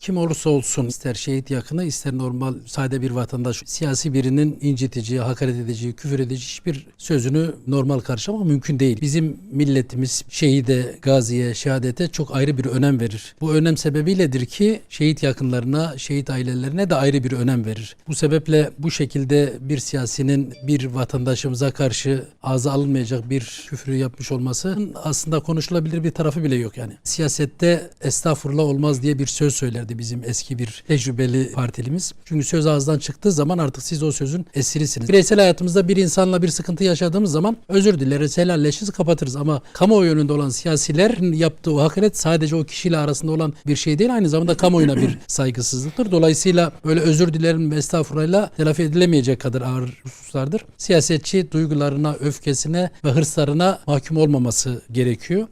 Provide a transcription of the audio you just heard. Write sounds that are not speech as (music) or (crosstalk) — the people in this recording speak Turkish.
Kim olursa olsun ister şehit yakını ister normal sade bir vatandaş siyasi birinin incitici, hakaret edici, küfür edici hiçbir sözünü normal karşılamak mümkün değil. Bizim milletimiz şehide, gaziye, şehadete çok ayrı bir önem verir. Bu önem sebebiyledir ki şehit yakınlarına, şehit ailelerine de ayrı bir önem verir. Bu sebeple bu şekilde bir siyasinin bir vatandaşımıza karşı ağza alınmayacak bir küfrü yapmış olması aslında konuşulabilir bir tarafı bile yok yani. Siyasette estağfurullah olmaz diye bir söz söylerdi bizim eski bir tecrübeli partilimiz. Çünkü söz ağızdan çıktığı zaman artık siz o sözün esirisiniz. Bireysel hayatımızda bir insanla bir sıkıntı yaşadığımız zaman özür dileriz, helalleşiriz, kapatırız ama kamuoyu önünde olan siyasilerin yaptığı o hakaret sadece o kişiyle arasında olan bir şey değil aynı zamanda kamuoyuna bir (clears throat) saygısızlıktır. Dolayısıyla böyle özür dilerim ve estağfurullahla telafi edilemeyecek kadar ağır hususlardır. Siyasetçi duygularına, öfkesine ve hırslarına mahkum olmaması gerekiyor.